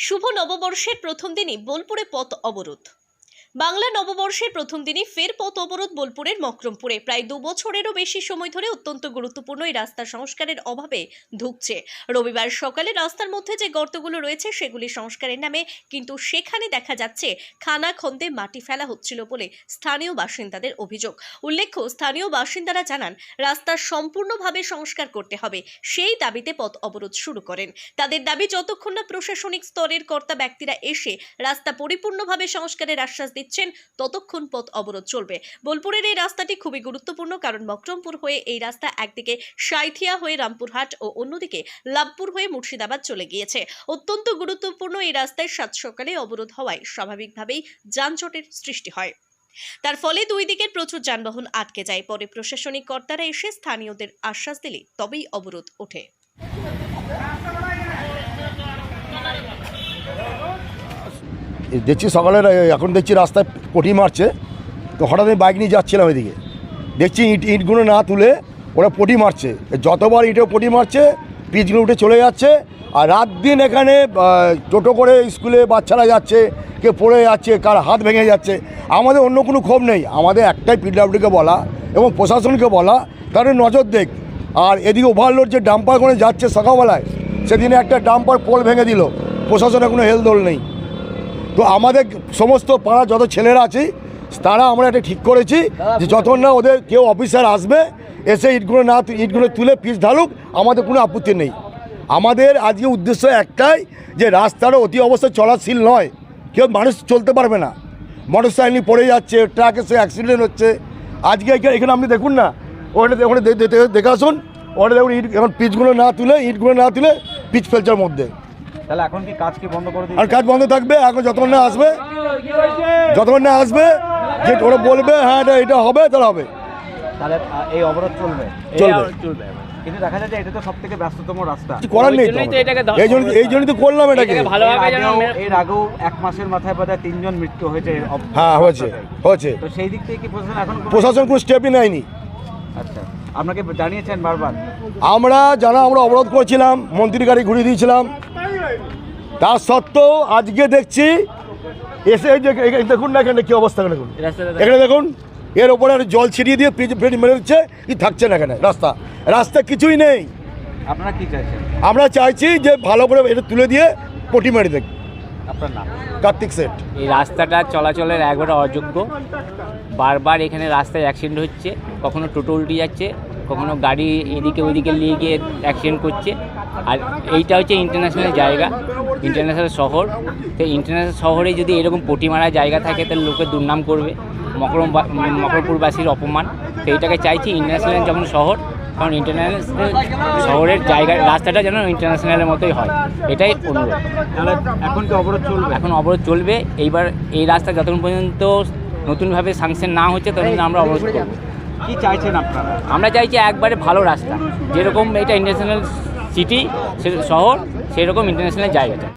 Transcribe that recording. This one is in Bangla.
শুভ নববর্ষের প্রথম দিনই বোলপুরে পথ অবরোধ। বাংলা নববর্ষের প্রথম দিনই ফের পথ অবরোধ বোলপুরের মকরমপুরে। প্রায় দু বছরেরও বেশি সময় ধরে অত্যন্ত গুরুত্বপূর্ণ এই রাস্তা সংস্কারের অভাবে ধুকছে। রবিবার সকালে রাস্তার মধ্যে যে গর্তগুলো রয়েছে, সেগুলি সংস্কারের নামে কিন্তু সেখানে দেখা যাচ্ছে খানা খন্দে মাটি ফেলা হচ্ছিল বলে স্থানীয় বাসিন্দাদের অভিযোগ। উল্লেখ্য, স্থানীয় বাসিন্দারা জানান, রাস্তা সম্পূর্ণভাবে সংস্কার করতে হবে। সেই দাবিতে পথ অবরোধ শুরু করেন। তাদের দাবি, যতক্ষণ না প্রশাসনিক স্তরের কর্তা ব্যক্তিরা এসে রাস্তা পরিপূর্ণভাবে সংস্কারের আশ্বাস দিচ্ছেন, ততক্ষণ পথ অবরোধ চলবে। বোলপুরের এই রাস্তাটি খুবই গুরুত্বপূর্ণ কারণ মকরমপুর হয়ে এই রাস্তা একদিকে সাঁইথিয়া হয়ে রামপুরহাট ও অন্যদিকে লাভপুর হয়ে মুর্শিদাবাদ চলে গিয়েছে। অত্যন্ত গুরুত্বপূর্ণ এই রাস্তায় সাত সকালে অবরোধ হওয়ায় স্বাভাবিকভাবেই যানজটের সৃষ্টি হয়। তার ফলে দুই দিকের প্রচুর যানবাহন আটকে যায়। পরে প্রশাসনিক কর্তারা এসে স্থানীয়দের আশ্বাস দিলে তবেই অবরোধ ওঠে এই দেখছি সকালে এখন দেখছি রাস্তায় পটি মারছে, তো হঠাৎ আমি বাইক নিয়ে যাচ্ছিলাম এদিকে। দেখছি ইট, ইটগুলো না তুলে ওরা পটি মারছে। যতবার ইটে পটি মারছে, পিচগুলো উঠে চলে যাচ্ছে, আর রাত দিন এখানে টোটো করে স্কুলে বাচ্চারা যাচ্ছে কেউ পড়ে যাচ্ছে, কার হাত ভেঙে যাচ্ছে, আমাদের অন্য কোনো ক্ষোভ নেই। আমাদের একটাই পিডব্লিউডিকে বলা এবং প্রশাসনকে বলা, তাদের নজর দেখ। আর এদিকে ওভারলোড যে ডাম্পার করে যাচ্ছে সকালবেলায়, সেদিনে একটা ডাম্পার পোল ভেঙে দিল। প্রশাসনের কোনো হেলদোল নেই। তো আমাদের সমস্ত পাড়া যত ছেলেরা আছে, তারা আমরা এটা ঠিক করেছি যে যতক্ষণ না ওদের কেউ অফিসার আসবে, এসে ইটগুলো না ইটগুলো তুলে পিস ঢালুক, আমাদের কোনো আপত্তি নেই। আমাদের আজকে উদ্দেশ্য একটাই যে রাস্তাটা অতি অবস্থায় চলাশীল নয়, কেউ মানুষ চলতে পারবে না। মোটর সাইকেল পড়ে যাচ্ছে ট্রাকের সে অ্যাক্সিডেন্ট হচ্ছে। আজকে এখানে আপনি দেখুন না, ওখানে ওখানে দেখে আসুন ওখানে দেখুন ইট এখন পিচগুলো না তুলে, ইটগুলো না তুলে পিচ ফেলচার মধ্যে। তাহলে এখন কি কাজ কি বন্ধ করে আর কাজ বন্ধ থাকবে এখন যতক্ষণ না আসবে যতক্ষণ না আসবে যে ওরা বলবে হ্যাঁ এটা এটা হবে তাহলে হবে। তাহলে এই অবরোধ চলবে। চলবে। কিন্তু দেখা যাচ্ছে এটা তো সব ব্যস্ততম রাস্তা। করার নেই এই জন্য এই জন্যই তো করলাম এটাকে এর আগেও- এক মাসের মাথায় তিনজন মৃত্যু হয়েছে। হ্যাঁ হয়েছে হয়েছে। তো সেই দিক থেকে কি প্রশাসন এখন কোনো- প্রশাসন কোনো স্টেপই নেয়নি। আচ্ছা। আপনাকে জানিয়েছেন বারবার? আমরা যারা আমরা অবরোধ করেছিলাম মন্ত্রীর গাড়ি ঘুরিয়ে দিয়েছিলাম তা সত্ত্বেও আজকে দেখছি এসে দেখুন না এখানে কি অবস্থা দেখুন। এখানে দেখুন এর ওপরে জল ছিটিয়ে দিয়ে ফেট মেরে দিচ্ছে কি থাকছে না এখানে রাস্তা। রাস্তা কিছুই নেই। আপনারা কি চাইছেন? আমরা চাইছি যে ভালো করে এটা তুলে দিয়ে পটি মেরে দেখ। আপনার নাম? কার্তিক সেট। এই রাস্তাটা চলাচলের একবারে অযোগ্য। বারবার এখানে রাস্তায় অ্যাক্সিডেন্ট হচ্ছে কখনো টোটো উল্টে যাচ্ছে কখনো গাড়ি এদিকে ওদিকে নিয়ে গিয়ে অ্যাক্সিডেন্ট করছে। আর এইটা হচ্ছে ইন্টারন্যাশনাল জায়গা। ইন্টারন্যাশনাল শহর। তো ইন্টারন্যাশনাল শহরে যদি এরকম পটি মারা জায়গা থাকে তাহলে লোকে দুর্নাম করবে। মকরম মকরপুরবাসীর অপমান। তো এইটাকে চাইছি ইন্টারন্যাশনাল যখন শহর কারণ ইন্টারন্যাশনাল শহরের জায়গা রাস্তাটা যেন ইন্টারন্যাশনালের মতোই হয়। এটাই অনুরোধ। তাহলে এখন কি অবরোধ চলবে? এখন অবরোধ চলবে। এইবার এই রাস্তা যতক্ষণ পর্যন্ত নতুনভাবে সাংশন না হচ্ছে ততক্ষণ আমরা অবরোধ করব। কি চাইছেন আপনারা? আমরা চাইছি একবারে ভালো রাস্তা। যেরকম এটা ইন্টারন্যাশনাল সিটি শহর, সেরকম ইন্টারন্যাশনাল জায়গাটা।